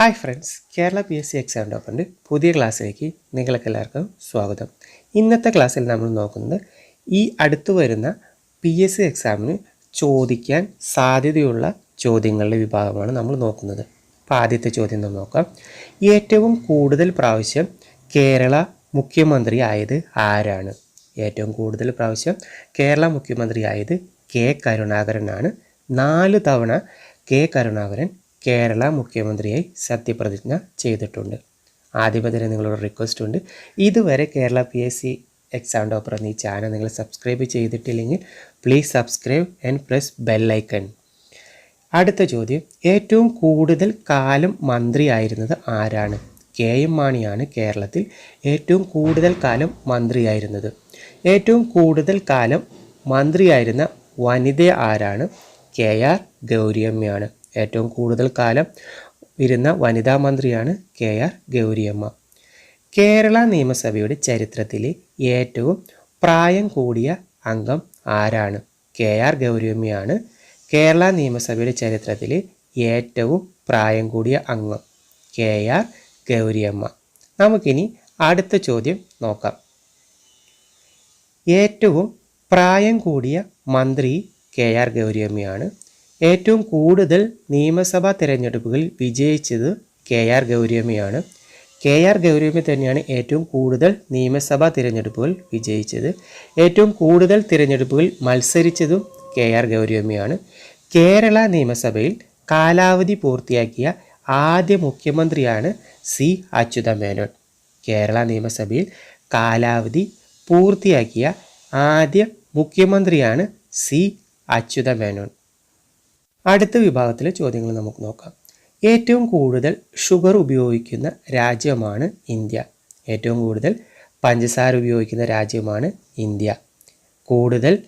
Hi friends Kerala P S C exam ടോപ്പറിന്റെ പുതിയ ക്ലാസ്സിലേക്ക് നിങ്ങൾക്ക് എല്ലാവർക്കും സ്വാഗതം. ഇന്നത്തെ ക്ലാസ്സിൽ നമ്മൾ നോക്കുന്നത് ഈ അടുത്തു വരുന്ന പി എസ് സി എക്സാമിന് ചോദിക്കാൻ സാധ്യതയുള്ള ചോദ്യങ്ങളുടെ വിഭാഗമാണ് നമ്മൾ നോക്കുന്നത്. അപ്പോൾ ആദ്യത്തെ ചോദ്യം നമ്മൾ നോക്കാം. ഏറ്റവും കൂടുതൽ പ്രാവശ്യം കേരള മുഖ്യമന്ത്രി ആയത് ആരാണ്? ഏറ്റവും കൂടുതൽ പ്രാവശ്യം കേരള മുഖ്യമന്ത്രി ആയത് കെ കരുണാകരനാണ്. നാല് തവണ കെ കരുണാകരൻ കേരള മുഖ്യമന്ത്രിയായി സത്യപ്രതിജ്ഞ ചെയ്തിട്ടുണ്ട്. ആദ്യമേ തന്നെ നിങ്ങളോട് റിക്വസ്റ്റ് ഉണ്ട്. ഇതുവരെ Kerala P S C exam topper എന്നീ ചാനൽ നിങ്ങൾ സബ്സ്ക്രൈബ് ചെയ്തിട്ടില്ലെങ്കിൽ please subscribe and press bell icon അടുത്ത ചോദ്യം ഏറ്റവും കൂടുതൽ കാലം മന്ത്രിയായിരുന്നത് ആരാണ്? കെ എം മാണിയാണ് കേരളത്തിൽ ഏറ്റവും കൂടുതൽ കാലം മന്ത്രിയായിരുന്നത് ഏറ്റവും കൂടുതൽ കാലം മന്ത്രിയായിരുന്ന വനിത ആരാണ്? കെ ആർ ഗൗരിയമ്മയാണ്. ഏറ്റവും കൂടുതൽ കാലം ഇരുന്ന വനിതാ മന്ത്രിയാണ് കെ ആർ ഗൗരിയമ്മ. കേരള നിയമസഭയുടെ ചരിത്രത്തിലെ ഏറ്റവും പ്രായം കൂടിയ അംഗം ആരാണ്? കെ ആർ ഗൗരിയമ്മയാണ് കേരള നിയമസഭയുടെ ചരിത്രത്തിലെ ഏറ്റവും പ്രായം കൂടിയ അംഗം കെ ആർ ഗൗരിയമ്മ. നമുക്കിനി അടുത്ത ചോദ്യം നോക്കാം. ഏറ്റവും പ്രായം കൂടിയ മന്ത്രി കെ ആർ ഗൗരിയമ്മയാണ്. ഏറ്റവും കൂടുതൽ നിയമസഭാ തിരഞ്ഞെടുപ്പുകളിൽ വിജയിച്ചത് കെ ആർ ഗൗരിയമ്മയാണ്. കെ ആർ ഗൗരിയമ്മ തന്നെയാണ് ഏറ്റവും കൂടുതൽ നിയമസഭാ തിരഞ്ഞെടുപ്പുകൾ വിജയിച്ചത്. ഏറ്റവും കൂടുതൽ തിരഞ്ഞെടുപ്പുകൾ മത്സരിച്ചതും കെ ആർ ഗൗരിയമ്മയാണ്. കേരള നിയമസഭയിൽ കാലാവധി പൂർത്തിയാക്കിയ ആദ്യ മുഖ്യമന്ത്രിയാണ് സി അച്യുത മേനോൻ കേരള നിയമസഭയിൽ കാലാവധി പൂർത്തിയാക്കിയ ആദ്യ മുഖ്യമന്ത്രിയാണ് സി അച്യുതമേനോൻ. അടുത്ത വിഭാഗത്തിലെ ചോദ്യങ്ങൾ നമുക്ക് നോക്കാം. ഏറ്റവും കൂടുതൽ ഷുഗർ ഉപയോഗിക്കുന്ന രാജ്യമാണ് ഇന്ത്യ. ഏറ്റവും കൂടുതൽ പഞ്ചസാര ഉപയോഗിക്കുന്ന രാജ്യമാണ് ഇന്ത്യ. കൂടുതൽ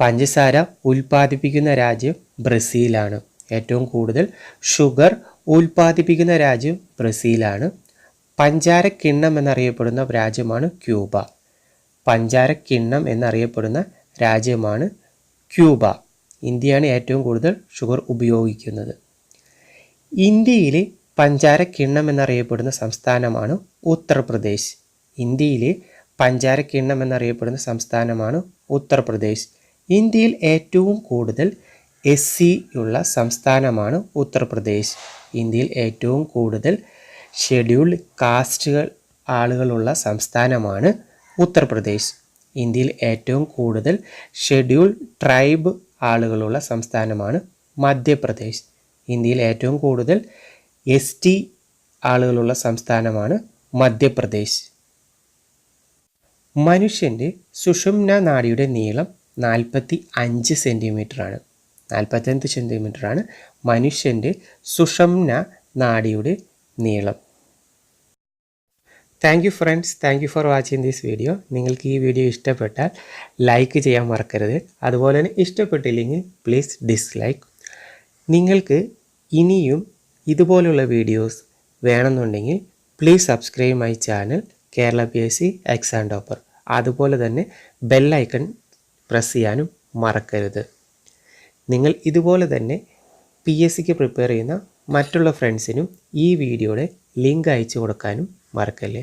പഞ്ചസാര ഉൽപ്പാദിപ്പിക്കുന്ന രാജ്യം ബ്രസീലാണ്. ഏറ്റവും കൂടുതൽ ഷുഗർ ഉൽപ്പാദിപ്പിക്കുന്ന രാജ്യം ബ്രസീലാണ്. പഞ്ചാര കിണ്ണം എന്നറിയപ്പെടുന്ന രാജ്യമാണ് ക്യൂബ. പഞ്ചാര കിണ്ണം എന്നറിയപ്പെടുന്ന രാജ്യമാണ് ക്യൂബ. ഇന്ത്യയാണ് ഏറ്റവും കൂടുതൽ ഷുഗർ ഉപയോഗിക്കുന്നത്. ഇന്ത്യയിലെ പഞ്ചാര കിണ്ണം എന്നറിയപ്പെടുന്ന സംസ്ഥാനമാണ് ഉത്തർപ്രദേശ്. ഇന്ത്യയിലെ പഞ്ചാര കിണ്ണം എന്നറിയപ്പെടുന്ന സംസ്ഥാനമാണ് ഉത്തർപ്രദേശ്. ഇന്ത്യയിൽ ഏറ്റവും കൂടുതൽ എസ് സി ഉള്ള സംസ്ഥാനമാണ് ഉത്തർപ്രദേശ്. ഇന്ത്യയിൽ ഏറ്റവും കൂടുതൽ ഷെഡ്യൂൾഡ് കാസ്റ്റുകൾ ആളുകളുള്ള സംസ്ഥാനമാണ് ഉത്തർപ്രദേശ്. ഇന്ത്യയിൽ ഏറ്റവും കൂടുതൽ ഷെഡ്യൂൾ ട്രൈബ് ആളുകളുള്ള സംസ്ഥാനമാണ് മധ്യപ്രദേശ്. ഇന്ത്യയിൽ ഏറ്റവും കൂടുതൽ എസ് ടി ആളുകളുള്ള സംസ്ഥാനമാണ് മധ്യപ്രദേശ്. മനുഷ്യന്റെ സുഷുമ്ന നാടിയുടെ നീളം നാൽപ്പത്തി അഞ്ച് സെന്റിമീറ്ററാണ് നാൽപ്പത്തഞ്ച് സെന്റിമീറ്ററാണ് മനുഷ്യന്റെ സുഷുമ്ന നാടിയുടെ നീളം. Thank you friends thank you for watching this video നിങ്ങൾക്ക് ഈ വീഡിയോ ഇഷ്ടപ്പെട്ടാൽ ലൈക്ക് ചെയ്യാൻ മറക്കരുത്. അതുപോലെ തന്നെ ഇഷ്ടപ്പെട്ടില്ലെങ്കിൽ പ്ലീസ് ഡിസ്ലൈക്ക് നിങ്ങൾക്ക് ഇനിയും ഇതുപോലുള്ള വീഡിയോസ് വേണമെന്നുണ്ടെങ്കിൽ please subscribe my channel Kerala P S C exam topper അതുപോലെ തന്നെ ബെല്ലൈക്കൺ പ്രസ് ചെയ്യാനും മറക്കരുത്. നിങ്ങൾ ഇതുപോലെ തന്നെ പി എസ് സിക്ക് പ്രിപ്പയർ ചെയ്യുന്ന മറ്റുള്ള ഫ്രണ്ട്സിനും ഈ വീഡിയോയുടെ ലിങ്ക് അയച്ചു കൊടുക്കാനും മറക്കല്ലേ?